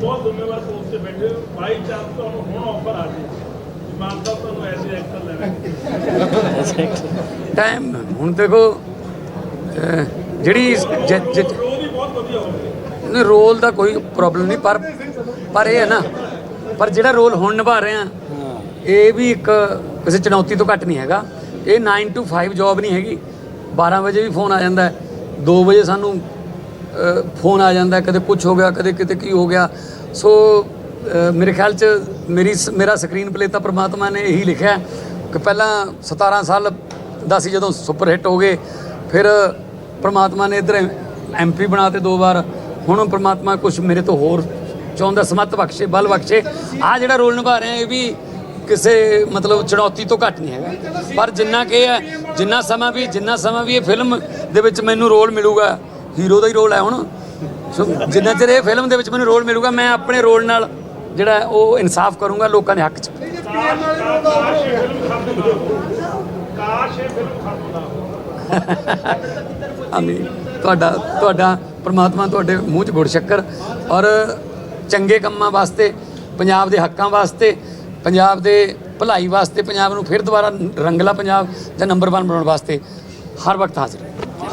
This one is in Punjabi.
ਬਹੁਤ ਜ਼ਿੰਮੇਵਾਰ ਪੋਸਟ ਤੇ ਬੈਠੇ ਹੋ। ਬਾਈ ਚਾਂਸ ਤੁਹਾਨੂੰ ਹੁਣ ਆਫਰ ਆ ਜੇ ਮਾਨਤਾ ਤੁਹਾਨੂੰ ਐਸੇ ਐਕਟਰ ਲੈਣਾ। ਟਾਈਮ ਹੁਣ ਦੇਖੋ ਜਿਹੜੀ ਜ- ਜ- ਉਹ ਵੀ ਬਹੁਤ ਵਧੀਆ ਹੋਵੇ ਨਹੀਂ ਰੋਲ ਦਾ ਕੋਈ ਪ੍ਰੋਬਲਮ ਨਹੀਂ ਪਰ ਪਰ ਇਹ ਹੈ ਨਾ ਪਰ ਜਿਹੜਾ ਰੋਲ ਹੁਣ ਨਿਭਾ ਰਹੇ ਆ ਇਹ ਵੀ ਇੱਕ ਕਿਸੇ ਚੁਣੌਤੀ ਤੋਂ ਘੱਟ ਨਹੀਂ ਹੈਗਾ। ਇਹ 9 to 5 ਜੌਬ ਨਹੀਂ ਹੈਗੀ। 12 ਵਜੇ ਵੀ ਫੋਨ ਆ ਜਾਂਦਾ ਹੈ। 2 ਵਜੇ ਸਾਨੂੰ ਫੋਨ ਆ ਜਾਂਦਾ, ਕਦੇ ਕੁਝ ਹੋ ਗਿਆ, ਕਦੇ ਕਿਤੇ ਕੀ ਹੋ ਗਿਆ। ਸੋ ਮੇਰੇ ਖਿਆਲ ਚ ਮੇਰੀ ਸ- ਮੇਰਾ ਸਕਰੀਨ ਪਲੇ ਤਾਂ ਪ੍ਰਮਾਤਮਾ ਨੇ ਇਹੀ ਲਿਖਿਆ ਕਿ ਪਹਿਲਾਂ 17 ਸਾਲ ਦਾ ਸੀ ਜਦੋਂ ਸੁਪਰ ਹਿੱਟ ਹੋ ਗਏ, ਫਿਰ ਪ੍ਰਮਾਤਮਾ ਨੇ ਇਧਰ ਐਮਪੀ ਬਣਾਤੇ ਦੋ ਵਾਰ। ਹੁਣ ਪ੍ਰਮਾਤਮਾ ਕੁਝ ਮੇਰੇ ਤੋਂ ਹੋਰ ਚਾਹੁੰਦਾ, ਸਮਤ ਬਖਸ਼ੇ, ਬਲ ਬਖਸ਼ੇ। ਆ ਜਿਹੜਾ ਰੋਲ ਨਿਭਾ ਰਹੇ ਆ ਇਹ ਵੀ ਕਿਸੇ ਮਤਲਬ ਚੁਣੌਤੀ ਤੋਂ ਘੱਟ ਨਹੀਂ ਹੈਗਾ। ਪਰ ਜਿੰਨਾ ਕਿ ਹੈ, ਜਿੰਨਾ ਸਮਾਂ ਵੀ, ਜਿੰਨਾ ਸਮਾਂ ਵੀ ਇਹ ਫਿਲਮ ਦੇ ਵਿੱਚ ਮੈਨੂੰ ਰੋਲ ਮਿਲੂਗਾ ਹੀਰੋ ਦਾ ਹੀ ਰੋਲ ਹੈ ਹੁਣ। ਸੋ ਜਿੰਨਾ ਚਿਰ ਇਹ ਫਿਲਮ ਦੇ ਵਿੱਚ ਮੈਨੂੰ ਰੋਲ ਮਿਲੂਗਾ, ਮੈਂ ਆਪਣੇ ਰੋਲ ਨਾਲ ਜਿਹੜਾ ਉਹ ਇਨਸਾਫ ਕਰੂੰਗਾ ਲੋਕਾਂ ਦੇ ਹੱਕ 'ਚ। ਕਾਸ਼ ਆਮੀਨ ਤੁਹਾਡਾ ਤੁਹਾਡਾ ਪ੍ਰਮਾਤਮਾ ਤੁਹਾਡੇ ਮੂੰਹ 'ਚ ਗੁੜ ਸ਼ੱਕਰ। ਔਰ ਚੰਗੇ ਕੰਮਾਂ ਵਾਸਤੇ, ਪੰਜਾਬ ਦੇ ਹੱਕਾਂ ਵਾਸਤੇ, ਪੰਜਾਬ ਦੇ ਭਲਾਈ ਵਾਸਤੇ, ਪੰਜਾਬ ਨੂੰ ਫਿਰ ਦੁਬਾਰਾ ਰੰਗਲਾ ਪੰਜਾਬ ਜਾਂ ਨੰਬਰ 1 ਬਣਾਉਣ ਵਾਸਤੇ ਹਰ ਵਕਤ ਹਾਜ਼ਰ